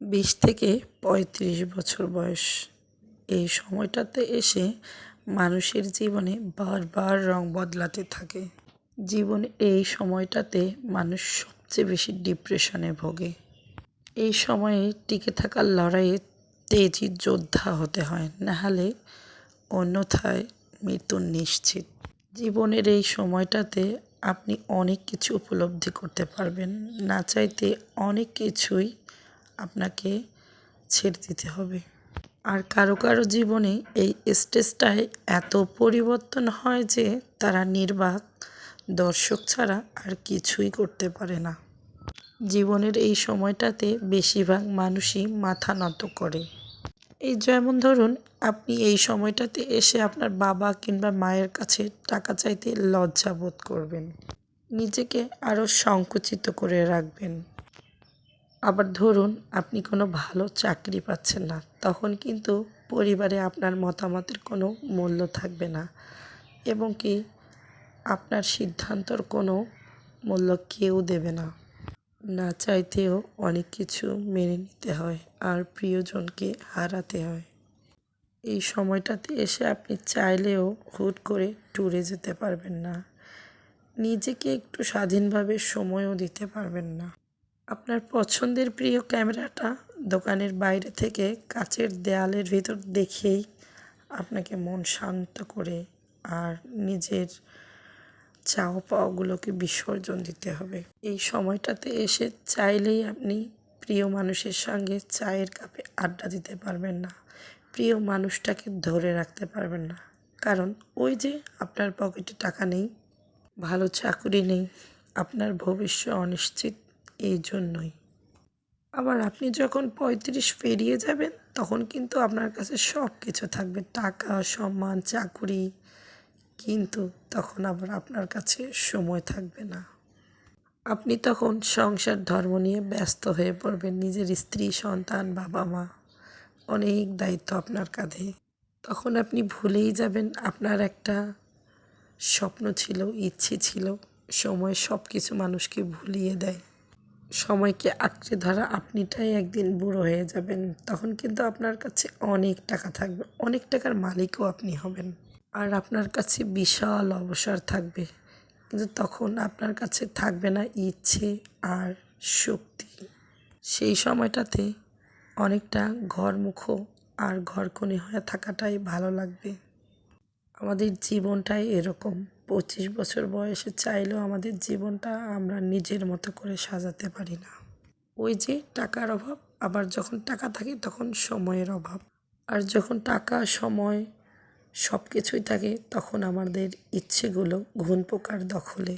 বিশ থেকে পঁয়ত্রিশ বছর বয়স। এই সময়টাতে এসে মানুষের জীবনে বারবার রং বদলাতে থাকে। জীবনে এই সময়টাতে মানুষ সবচেয়ে বেশি ডিপ্রেশনে ভোগে। এই সময়ে টিকে থাকার লড়াইয়ে তেজি যোদ্ধা হতে হয় নাহলে অন্যথায় মৃত্যু নিশ্চিত। জীবনের এই সময়টাতে আপনি অনেক কিছু উপলব্ধি করতে পারবেন। না চাইতে অনেক কিছুই আপনাকে ছেড়ে দিতে হবে। আর কারও কারও জীবনে এই স্টেজটায় এত পরিবর্তন হয় যে তারা নির্বাক, দর্শক ছাড়া আর কিছুই করতে পারে না। জীবনের এই সময়টাতে বেশিরভাগ মানুষই মাথা নত করে। এই যেমন ধরুন, আপনি এই সময়টাতে এসে আপনার বাবা কিংবা মায়ের কাছে টাকা চাইতে লজ্জা বোধ করবেন। নিজেকে আরও সংকুচিত করে রাখবেন। আবার ধরুন আপনি কোনো ভালো চাকরি পাচ্ছেন না, তখন কিন্তু পরিবারে আপনার মতামতের কোনো মূল্য থাকবে না। এবং কি আপনার সিদ্ধান্তর কোনো মূল্য কেউ দেবে না। না চাইতেও অনেক কিছু মেনে নিতে হয় আর প্রিয়জনকে হারাতে হয়। এই সময়টাতে এসে আপনি চাইলেও হুট করে ট্যুরে যেতে পারবেন না। নিজেকে একটু স্বাধীনভাবে সময়ও দিতে পারবেন না। আপনার পছন্দের প্রিয় ক্যামেরাটা দোকানের বাইরে থেকে কাচের দেয়ালের ভিতর দেখেই আপনাকে মন শান্ত করে আর নিজের চাওয়া পাওয়াগুলোকে বিসর্জন দিতে হবে। এই সময়টাতে এসে চাইলেই আপনি প্রিয় মানুষের সঙ্গে চায়ের কাপে আড্ডা দিতে পারবেন না, প্রিয় মানুষটাকে ধরে রাখতে পারবেন না। কারণ ওই যে আপনার পকেটে টাকা নেই, ভালো চাকুরি নেই, আপনার ভবিষ্য অনিশ্চিত এই জন্যই। আবার আপনি যখন পঁয়ত্রিশ পেরিয়ে যাবেন, তখন কিন্তু আপনার কাছে সব কিছু থাকবে। টাকা, সম্মান, চাকুরি, কিন্তু তখন আবার আপনার কাছে সময় থাকবে না। আপনি তখন সংসার, ধর্ম নিয়ে ব্যস্ত হয়ে পড়বেন। নিজের স্ত্রী, সন্তান বাবা মা অনেক দায়িত্ব আপনার কাঁধে। তখন আপনি ভুলেই যাবেন। আপনার একটা স্বপ্ন ছিল, ইচ্ছে ছিল, সময় সব কিছু মানুষকে ভুলিয়ে দেয়। সময়কে আঁকড়ে ধরা আপনিটাই একদিন বুড়ো হয়ে যাবেন। তখন কিন্তু আপনার কাছে অনেক টাকা থাকবে, অনেক টাকার মালিকও আপনি হবেন। আর আপনার কাছে বিশাল অবসর থাকবে। কিন্তু তখন আপনার কাছে থাকবে না ইচ্ছে আর শক্তি। সেই সময়টাতে অনেকটা ঘরমুখো আর ঘরকনে হয়ে থাকাটাই ভালো লাগবে। আমাদের জীবনটাই এরকম। পঁচিশ বছর বয়সে চাইলেও আমাদের জীবনটা আমরা নিজের মতো করে সাজাতে পারি না। ওই যে টাকার অভাব, আবার যখন টাকা থাকে তখন সময়ের অভাব। আর যখন টাকা, সময় সব কিছুই থাকে তখন আমাদের ইচ্ছেগুলো ঘুণ পোকার দখলে।